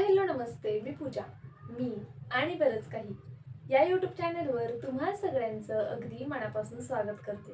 Hi hello नमस्ते मी पूजा मी आणि बरंच काही. या यूट्यूब चॅनलवर तुम्हा सगळ्यांचं अगदी मनापासून स्वागत करते.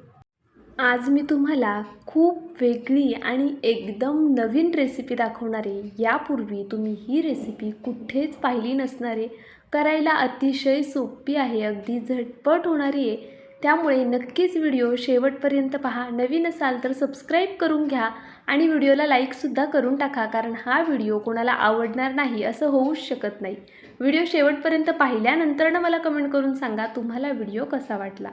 आज मी तुम्हाला खूप वेगळी आणि एकदम नवीन रेसिपी दाखवणारे. यापूर्वी तुम्ही ही रेसिपी कुठेच पाहिली नसणारे. करायला अतिशय सोपी आहे अगदी झटपट होणारी आहे. त्यामुळे नक्कीच व्हिडिओ शेवटपर्यंत पहा. नवीन असाल तर सबस्क्राईब करून घ्या आणि व्हिडिओला लाईकसुद्धा करून टाका कारण हा व्हिडिओ कोणाला आवडणार नाही असं होऊच शकत नाही. व्हिडिओ शेवटपर्यंत पाहिल्यानंतरनं मला कमेंट करून सांगा तुम्हाला व्हिडिओ कसा वाटला.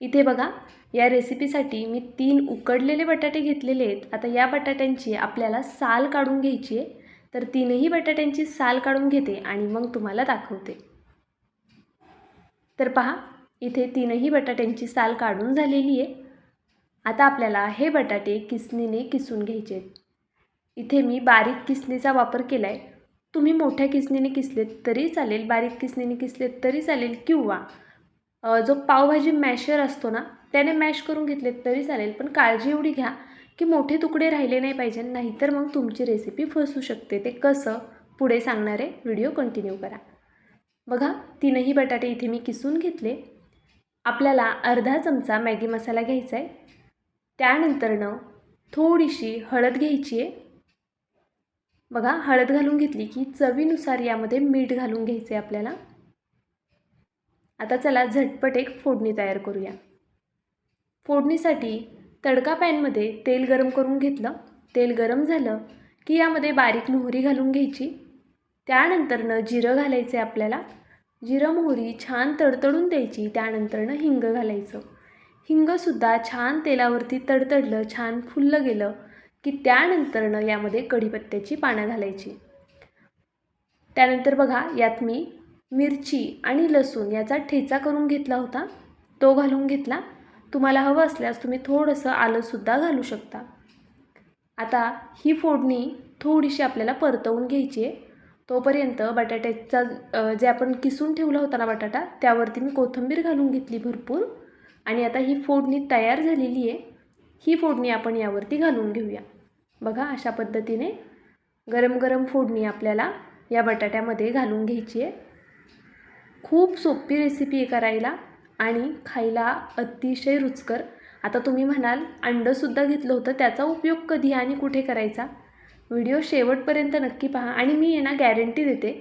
इथे बघा या रेसिपीसाठी मी तीन उकडलेले बटाटे घेतलेले आहेत. आता या बटाट्यांची आपल्याला साल काढून घ्यायची आहे. तर तीनही बटाट्यांची साल काढून घेते आणि मग तुम्हाला दाखवते. तर पहा इथे तीनही बटाट्यांची साल काढून झालेली आहे. आता आपल्याला हे बटाटे किसणीने किसून घ्यायचे इथे मी बारीक किसणीचा वापर केला आहे तुम्ही मोठ्या किसणीने किसलेत तरी चालेल बारीक किसणीने किसलेत तरी चालेल किंवा जो पावभाजी मॅशर असतो ना त्याने मॅश करून घेतलेत तरी चालेल पण काळजी एवढी घ्या की मोठे तुकडे राहिले नाही पाहिजे नाहीतर मग तुमची रेसिपी फसू शकते. ते कसं? पुढे सांगणारे व्हिडिओ कंटिन्यू करा. बघा तीनही बटाटे इथे मी किसून घेतले. आपल्याला अर्धा चमचा मॅगी मसाला घ्यायचा आहे. त्यानंतरनं थोडीशी हळद घ्यायची आहे. बघा हळद घालून घेतली की चवीनुसार यामध्ये मीठ घालून घ्यायचं आहे आपल्याला. आता चला झटपट एक फोडणी तयार करूया. फोडणीसाठी तडका पॅनमध्ये तेल गरम करून घेतलं. तेल गरम झालं की यामध्ये बारीक मोहरी घालून घ्यायची. त्यानंतरनं जिरं घालायचं आहे आपल्याला. जिरं मोहरी छान तडतडून द्यायची त्यानंतरनं हिंग घालायचं. हिंगसुद्धा छान तेलावरती तडतडलं छान फुललं गेलं की त्यानंतरनं यामध्ये कढीपत्त्याची पानं घालायची. त्यानंतर बघा यात मी मिरची आणि लसूण याचा ठेचा करून घेतला होता. तो घालून घेतला. तुम्हाला हवं असल्यास तुम्ही थोडंसं आलंसुद्धा घालू शकता. आता ही फोडणी थोडीशी आपल्याला परतवून घ्यायची आहे. तोपर्यंत बटाट्याचा जे आपण किसून ठेवला होता ना बटाटा त्यावरती मी कोथिंबीर घालून घेतली भरपूर. आणि आता ही फोडणी तयार झालेली आहे. ही फोडणी आपण यावरती घालून घेऊया. बघा अशा पद्धतीने गरम गरम फोडणी आपल्याला या बटाट्यामध्ये घालून घ्यायची आहे. खूप सोपी रेसिपी आहे करायला आणि खायला अतिशय रुचकर. आता तुम्ही म्हणाल अंडंसुद्धा घेतलं होतं त्याचा उपयोग कधी आणि कुठे करायचा? व्हिडिओ शेवटपर्यंत नक्की पहा आणि मी आहे ना गॅरंटी देते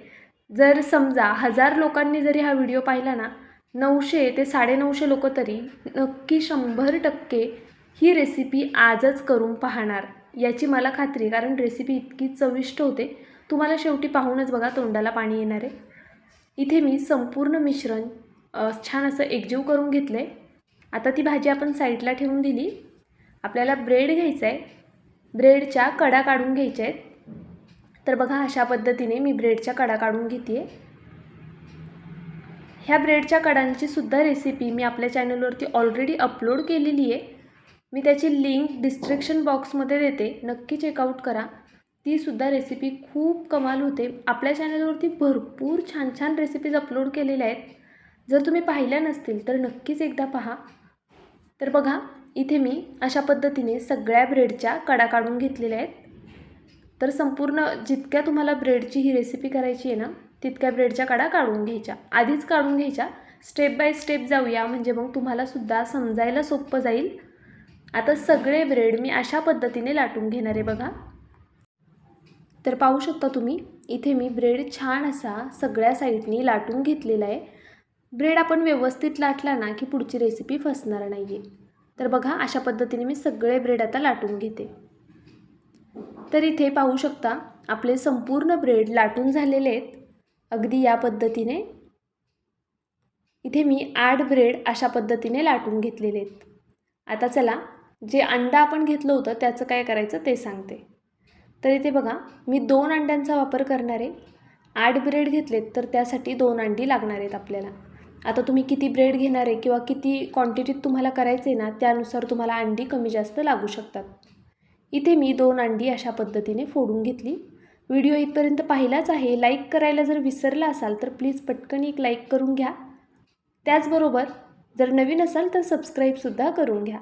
जर समजा हजार लोकांनी जरी हा व्हिडिओ पाहिला ना नऊशे ते साडेनऊशे लोक तरी नक्की शंभर टक्के ही रेसिपी आजच करून पाहणार. याची मला खात्री आहे कारण रेसिपी इतकी चविष्ट होते. तुम्हाला शेवटी पाहूनच बघा तोंडाला पाणी येणार आहे. इथे मी संपूर्ण मिश्रण छान असं एकजीव करून घेतलं आहे आता ती भाजी आपण साईडला ठेवून दिली. आपल्याला ब्रेड घ्यायचा आहे ब्रेडच्या कडा काढून घ्यायच्या आहेत. तर बघा अशा पद्धतीने मी ब्रेडच्या कडा काढून घेते आहे ह्या ब्रेडच्या कडांची सुद्धा रेसिपी मी आपल्या चॅनलवरती ऑलरेडी अपलोड केलेली आहे. मी त्याची लिंक डिस्क्रिप्शन बॉक्समध्ये देते. नक्की चेकआउट करा. तीसुद्धा रेसिपी खूप कमाल होते. आपल्या चॅनलवरती भरपूर छान छान रेसिपीज अपलोड केलेल्या आहेत. जर तुम्ही पाहिल्या नसतील तर नक्कीच एकदा पहा. तर बघा इथे मी अशा पद्धतीने सगळ्या ब्रेडच्या कडा काढून घेतलेल्या आहेत. तर संपूर्ण जितक्या तुम्हाला ब्रेडची ही रेसिपी करायची आहे ना तितक्या ब्रेडच्या कडा काढून घ्यायच्या. आधीच काढून घ्यायच्या. स्टेप बाय स्टेप जाऊया म्हणजे मग तुम्हालासुद्धा समजायला सोपं जाईल. आता सगळे ब्रेड मी अशा पद्धतीने लाटून घेणार आहे बघा. तर पाहू शकता तुम्ही इथे मी ब्रेड छान असा सगळ्या साईडनी लाटून घेतलेला आहे. ब्रेड आपण व्यवस्थित लाटला ना की पुढची रेसिपी फसणार नाही आहे तर बघा अशा पद्धतीने मी सगळे ब्रेड आता लाटून घेते. तर इथे पाहू शकता आपले संपूर्ण ब्रेड लाटून झालेले आहेत. अगदी या पद्धतीने. इथे मी आठ ब्रेड अशा पद्धतीने लाटून घेतलेले आहेत. आता चला जे अंडा आपण घेतलं होतं त्याचं काय करायचं ते सांगते. तर इथे बघा मी दोन अंड्यांचा वापर करणार आहे. आठ ब्रेड घेतलेत तर त्यासाठी दोन अंडी लागणार आहेत आपल्याला. आता तुम्ही किती ब्रेड घेणार आहे किंवा किती क्वांटिटीत तुम्हाला करायचं आहे ना त्यानुसार तुम्हाला अंडी कमी जास्त लागू शकतात. इथे मी दोन अंडी अशा पद्धतीने फोडून घेतली. व्हिडिओ इथपर्यंत पाहिलाच आहे. लाईक करायला जर विसरला असाल तर प्लीज पटकन एक लाईक करून घ्या. त्याचबरोबर जर नवीन असाल तर सबस्क्राईबसुद्धा करून घ्या.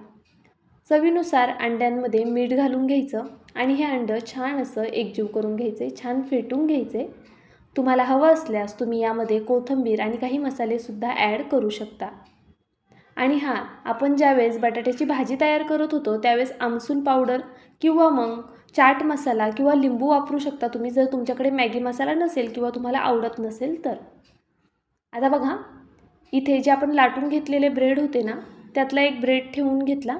चवीनुसार अंड्यांमध्ये मीठ घालून घ्यायचं आणि हे अंडं छान असं एकजीव करून घ्यायचे छान फेटून घ्यायचे तुम्हाला हवं असल्यास तुम्ही यामध्ये कोथिंबीर आणि काही मसालेसुद्धा ॲड करू शकता. आणि हां आपण ज्यावेळेस बटाट्याची भाजी तयार करत होतो त्यावेळेस आमसूल पावडर किंवा मग चाट मसाला किंवा लिंबू वापरू शकता तुम्ही जर तुमच्याकडे मॅगी मसाला नसेल किंवा तुम्हाला आवडत नसेल तर. आता बघा इथे जे आपण लाटून घेतलेले ब्रेड होते ना त्यातला एक ब्रेड ठेवून घेतला.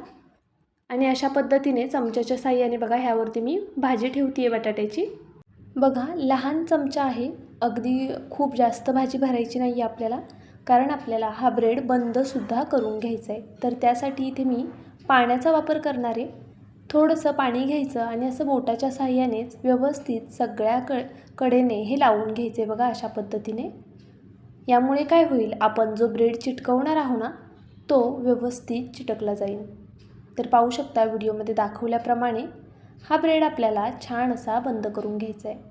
आणि अशा पद्धतीने चमच्याच्या साह्याने बघा ह्यावरती मी भाजी ठेवते आहे बटाट्याची. बघा लहान चमचा आहे. अगदी खूप जास्त भाजी भरायची नाही आहे आपल्याला. कारण आपल्याला हा ब्रेड बंदसुद्धा करून घ्यायचा आहे तर त्यासाठी इथे मी पाण्याचा वापर करणारे थोडंसं पाणी घ्यायचं आणि असं बोटाच्या साह्यानेच व्यवस्थित सगळ्या क कडेने हे लावून घ्यायचे बघा अशा पद्धतीने. यामुळे काय होईल आपण जो ब्रेड चिटकवणार आहोत ना तो व्यवस्थित चिटकला जाईल. तर पाहू शकता व्हिडिओमध्ये दाखवल्याप्रमाणे हा ब्रेड आपल्याला छान असा बंद करून घ्यायचा आहे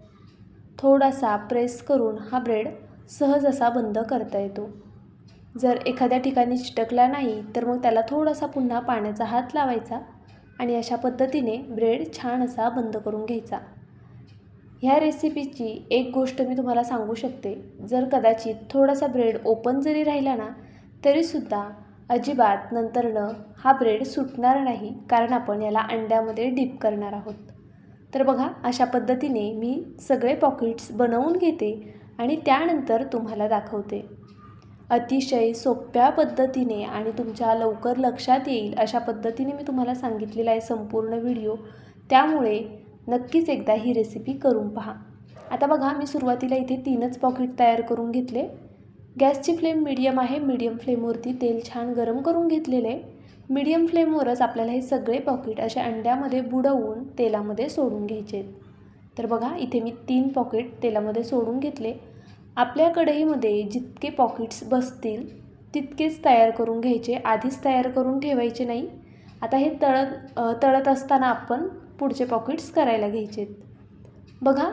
थोडासा प्रेस करून हा ब्रेड सहज असा बंद करता येतो. जर एखाद्या ठिकाणी चिटकला नाही तर मग त्याला थोडासा पुन्हा पाण्याचा हात लावायचा आणि अशा पद्धतीने ब्रेड छान असा बंद करून घ्यायचा. ह्या रेसिपीची एक गोष्ट मी तुम्हाला सांगू शकते. जर कदाचित थोडासा ब्रेड ओपन जरी राहिला ना तरीसुद्धा अजिबात नंतरनं हा ब्रेड सुटणार नाही कारण आपण याला अंड्यामध्ये डीप करणार आहोत. तर बघा अशा पद्धतीने मी सगळे पॉकेट्स बनवून घेते आणि त्यानंतर तुम्हाला दाखवते. अतिशय सोप्या पद्धतीने आणि तुमच्या लवकर लक्षात येईल अशा पद्धतीने मी तुम्हाला सांगितलेला आहे संपूर्ण व्हिडिओ त्यामुळे नक्कीच एकदा ही रेसिपी करून पहा. आता बघा मी सुरुवातीला इथे तीनच पॉकेट तयार करून घेतले. गॅसची फ्लेम मीडियम आहे. मीडियम फ्लेमवरती तेल छान गरम करून घेतलेले आहे. मिडियम फ्लेमवरच आपल्याला हे सगळे पॉकेट अशा अंड्यामध्ये बुडवून तेलामध्ये सोडून घ्यायचे. तर बघा इथे मी तीन पॉकेट तेलामध्ये सोडून घेतले. आपल्या कढईमध्ये जितके पॉकेट्स बसतील तितकेच तयार करून घ्यायचे. आधीच तयार करून ठेवायचे नाही. आता हे तळत तळत असताना आपण पुढचे पॉकेट्स करायला घ्यायचे बघा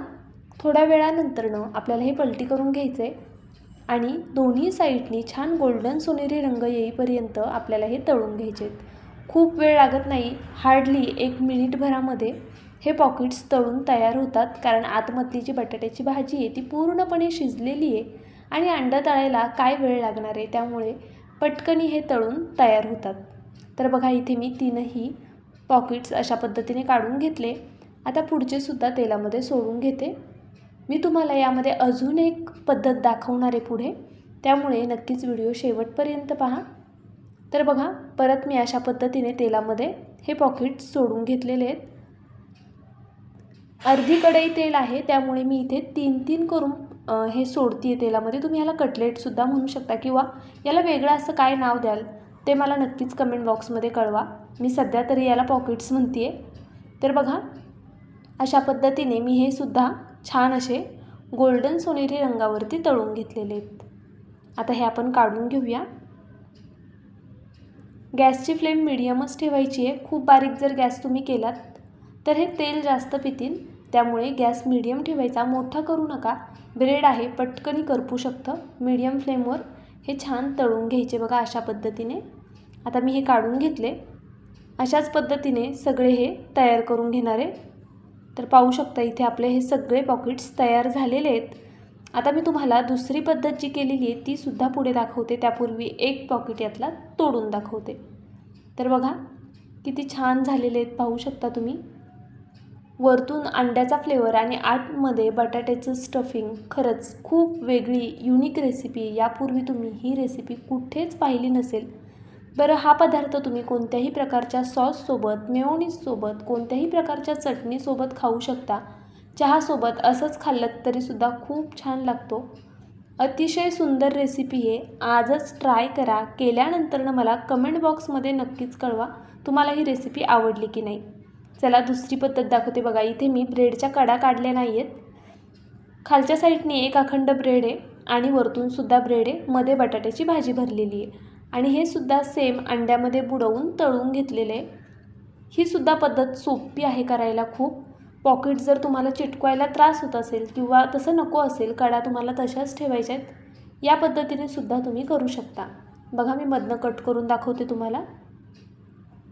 थोड्या वेळानंतरनं आपल्याला हे पलटी करून घ्यायचं आहे आणि दोन्ही साईडनी छान गोल्डन सोनेरी रंग येईपर्यंत आपल्याला हे तळून घ्यायचे खूप वेळ लागत नाही हार्डली एक मिनिटभरामध्ये हे पॉकेट्स तळून तयार होतात कारण आतमधली जी बटाट्याची भाजी आहे ती पूर्णपणे शिजलेली आहे आणि अंडं तळायला काय वेळ लागणार आहे त्यामुळे पटकनी हे तळून तयार होतात. तर बघा इथे मी तीनही पॉकेट्स अशा पद्धतीने काढून घेतले. आता पुढचेसुद्धा तेलामध्ये सोडून घेते. मी तुम्हाला यामध्ये अजून एक पद्धत दाखवणार आहे पुढे. त्यामुळे नक्कीच व्हिडिओ शेवटपर्यंत पहा. तर बघा परत मी अशा पद्धतीने तेलामध्ये हे पॉकेट्स सोडून घेतलेले आहेत. अर्धी कढई तेल आहे त्यामुळे मी इथे तीन तीन करून हे सोडती आहे तेलामध्ये. तुम्ही याला कटलेटसुद्धा म्हणू शकता किंवा याला वेगळं असं काय नाव द्याल ते मला नक्कीच कमेंट बॉक्समध्ये कळवा. मी सध्या तरी याला पॉकेट्स म्हणते आहे तर बघा अशा पद्धतीने मी हे सुद्धा छान असे गोल्डन सोनेरी रंगावरती तळून घेतलेले आहेत. आता हे आपण काढून घेऊया. गॅसची फ्लेम मिडियमच ठेवायची आहे. खूप बारीक जर गॅस तुम्ही केलात तर हे तेल जास्त पितील. त्यामुळे गॅस मिडियम ठेवायचा. मोठा करू नका. ब्रेड आहे पटकनी करपू शकतं. मीडियम फ्लेमवर हे छान तळून घ्यायचे बघा अशा पद्धतीने. आता मी हे काढून घेतले. अशाच पद्धतीने सगळे हे तयार करून घेणार आहे. तर पाहू शकता इथे आपले हे सगळे पॉकेट्स तयार झालेले आहेत. आता मी तुम्हाला दुसरी पद्धत जी केलेली आहे तीसुद्धा पुढे दाखवते. त्यापूर्वी एक पॉकेट यातला तोडून दाखवते. तर बघा किती छान झालेले आहेत पाहू शकता तुम्ही. वरतून अंड्याचा फ्लेवर आणि आतमध्ये बटाट्याचं स्टफिंग खरंच खूप वेगळी युनिक रेसिपी यापूर्वी तुम्ही ही रेसिपी कुठेच पाहिली नसेल. बरं हा पदार्थ तुम्ही कोणत्याही प्रकारच्या सॉससोबत मेयोनीजसोबत कोणत्याही प्रकारच्या चटणीसोबत खाऊ शकता. चहासोबत असंच खाल्लं तरीसुद्धा खूप छान लागतो. अतिशय सुंदर रेसिपी आहे आजच ट्राय करा. केल्यानंतरनं मला कमेंट बॉक्समध्ये नक्कीच कळवा तुम्हाला ही रेसिपी आवडली की नाही. चला दुसरी पद्धत दाखवते बघा. इथे मी ब्रेडच्या कडा काढल्या नाही आहेत खालच्या साईडने एक अखंड ब्रेड आहे आणि वरतूनसुद्धा ब्रेड आहे. मध्ये बटाट्याची भाजी भरलेली आहे. आणि हे सुद्धा सेम अंड्यामध्ये बुडवून तळून घेतलेले. ही सुद्धा पद्धत सोपी आहे करायला खूप. पॉकेट जर तुम्हाला चिटकवायला त्रास होत असेल किंवा तसं नको असेल कडा तुम्हाला तशाच ठेवायच्या आहेत या पद्धतीने सुद्धा तुम्ही करू शकता. बघा मी मधनं कट करून दाखवते तुम्हाला.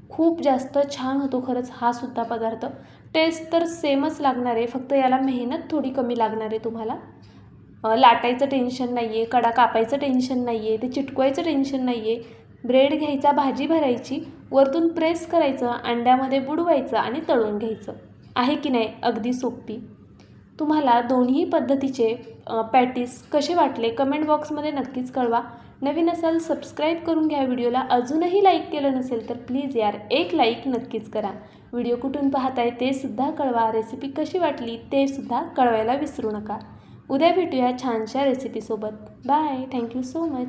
खूप जास्त छान होतो खरंच हा सुद्धा पदार्थ. टेस्ट तर सेमच लागणार आहे फक्त याला मेहनत थोडी कमी लागणार आहे तुम्हाला. लाटायचं टेन्शन नाही आहे कडा कापायचं टेन्शन नाही आहे ते चिटकवायचं टेन्शन नाही आहे ब्रेड घ्यायचा भाजी भरायची वरतून प्रेस करायचं अंड्यामध्ये बुडवायचं आणि तळून घ्यायचं. आहे की नाही अगदी सोपी? तुम्हाला दोन्ही पद्धतीचे पॅटीस कसे वाटले कमेंट बॉक्समध्ये नक्कीच कळवा. नवीन असाल सबस्क्राईब करून घ्या व्हिडिओला. अजूनही लाईक केलं नसेल तर प्लीज यार एक लाईक नक्कीच करा. व्हिडिओ कुठून पाहताय ते सुद्धा कळवा. रेसिपी कशी वाटली ते सुद्धा कळवायला विसरू नका. उद्या भेटूया छानशा रेसिपीसोबत bye thank you so much